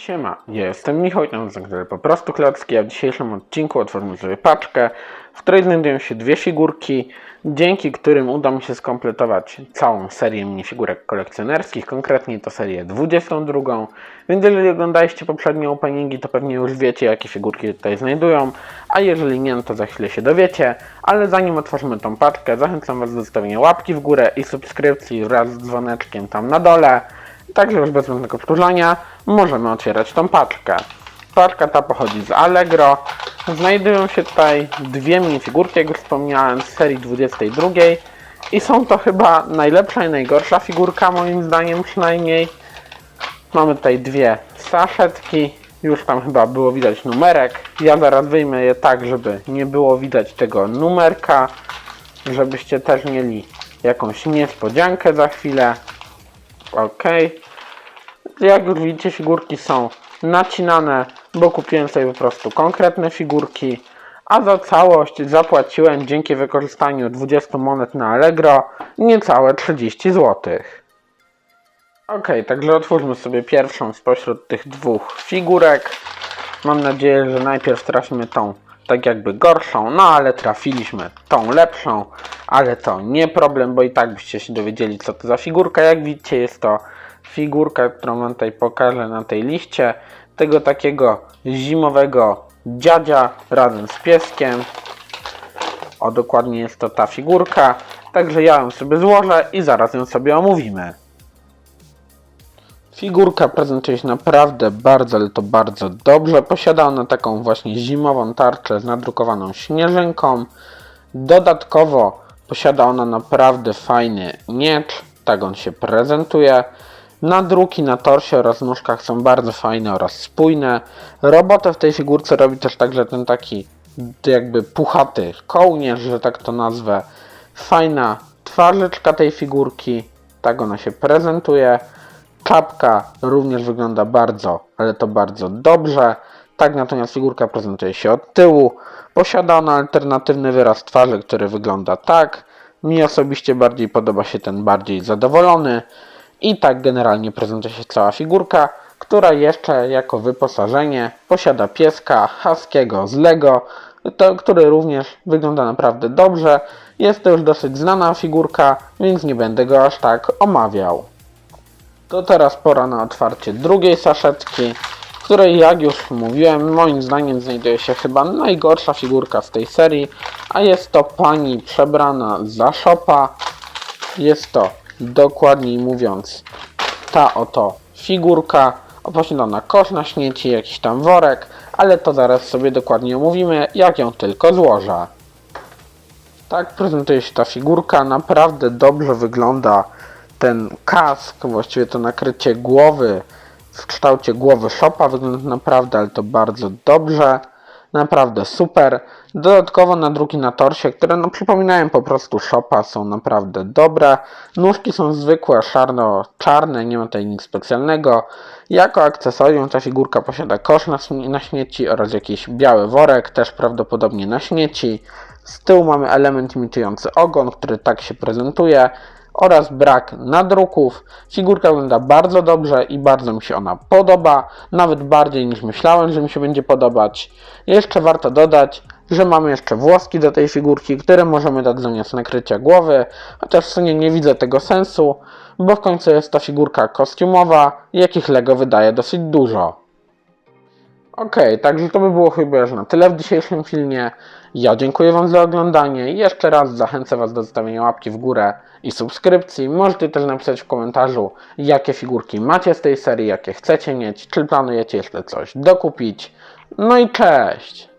Siema, ja jestem Michał, tam zagrałem po prostu klocki, a w dzisiejszym odcinku otworzymy sobie paczkę, w której znajdują się dwie figurki, dzięki którym uda mi się skompletować całą serię minifigurek kolekcjonerskich, konkretnie to serię 22, więc jeżeli oglądaliście poprzednie openingi, to pewnie już wiecie, jakie figurki tutaj znajdują, a jeżeli nie, no to za chwilę się dowiecie, ale zanim otworzymy tą paczkę, zachęcam Was do zostawienia łapki w górę i subskrypcji wraz z dzwoneczkiem tam na dole, Także już bez żadnego przedłużania możemy otwierać tą paczkę. Paczka ta pochodzi z Allegro. Znajdują się tutaj dwie minifigurki, jak już wspomniałem, z serii 22. I są to chyba najlepsza i najgorsza figurka, moim zdaniem przynajmniej. Mamy tutaj dwie saszetki. Już tam chyba było widać numerek. Ja zaraz wyjmę je tak, żeby nie było widać tego numerka. Żebyście też mieli jakąś niespodziankę za chwilę. Ok. Jak już widzicie, figurki są nacinane, bo kupiłem sobie po prostu konkretne figurki, a za całość zapłaciłem dzięki wykorzystaniu 20 monet na Allegro niecałe 30 zł. Ok, także otwórzmy sobie pierwszą spośród tych dwóch figurek. Mam nadzieję, że najpierw trafimy tą tak jakby gorszą, no ale trafiliśmy tą lepszą, ale to nie problem, bo i tak byście się dowiedzieli co to za figurka. Jak widzicie jest to figurka, którą wam tutaj pokażę na tej liście, tego takiego zimowego dziadzia razem z pieskiem. O, dokładnie jest to ta figurka, także ja ją sobie złożę i zaraz ją sobie omówimy. Figurka prezentuje się naprawdę bardzo, ale to bardzo dobrze. Posiada ona taką właśnie zimową tarczę z nadrukowaną śnieżynką. Dodatkowo posiada ona naprawdę fajny miecz, tak on się prezentuje. Nadruki na torsie oraz nóżkach są bardzo fajne oraz spójne. Robotę w tej figurce robi też także ten taki jakby puchaty kołnierz, że tak to nazwę. Fajna twarzyczka tej figurki, tak ona się prezentuje. Czapka również wygląda bardzo, ale to bardzo dobrze. Tak natomiast figurka prezentuje się od tyłu. Posiada ona alternatywny wyraz twarzy, który wygląda tak. Mi osobiście bardziej podoba się ten bardziej zadowolony. I tak generalnie prezentuje się cała figurka, która jeszcze jako wyposażenie posiada pieska Haskiego z Lego, to, który również wygląda naprawdę dobrze. Jest to już dosyć znana figurka, więc nie będę go aż tak omawiał. To teraz pora na otwarcie drugiej saszetki, w której jak już mówiłem, moim zdaniem znajduje się chyba najgorsza figurka z tej serii, a jest to pani przebrana za szopa. Jest to dokładniej mówiąc ta oto figurka, posiadana kosz na śmieci, jakiś tam worek, ale to zaraz sobie dokładnie omówimy, jak ją tylko złożę. Tak prezentuje się ta figurka, naprawdę dobrze wygląda ten kask, właściwie to nakrycie głowy w kształcie głowy szopa wygląda naprawdę, ale to bardzo dobrze. Naprawdę super. Dodatkowo nadruki na torsie, które no przypominają po prostu szopa, są naprawdę dobre. Nóżki są zwykłe, szarno-czarne, nie ma tutaj nic specjalnego. Jako akcesorium ta figurka posiada kosz na, na śmieci oraz jakiś biały worek, też prawdopodobnie na śmieci. Z tyłu mamy element imitujący ogon, który tak się prezentuje oraz brak nadruków. Figurka wygląda bardzo dobrze i bardzo mi się ona podoba, nawet bardziej niż myślałem, że mi się będzie podobać. Jeszcze warto dodać, że mamy jeszcze włoski do tej figurki, które możemy dać zamiast nakrycia głowy, chociaż w sumie nie widzę tego sensu, bo w końcu jest to figurka kostiumowa, jakich Lego wydaje dosyć dużo. Okej, także to by było chyba już na tyle w dzisiejszym filmie. Ja dziękuję Wam za oglądanie i jeszcze raz zachęcę Was do zostawienia łapki w górę i subskrypcji. Możecie też napisać w komentarzu, jakie figurki macie z tej serii, jakie chcecie mieć, czy planujecie jeszcze coś dokupić. No i cześć!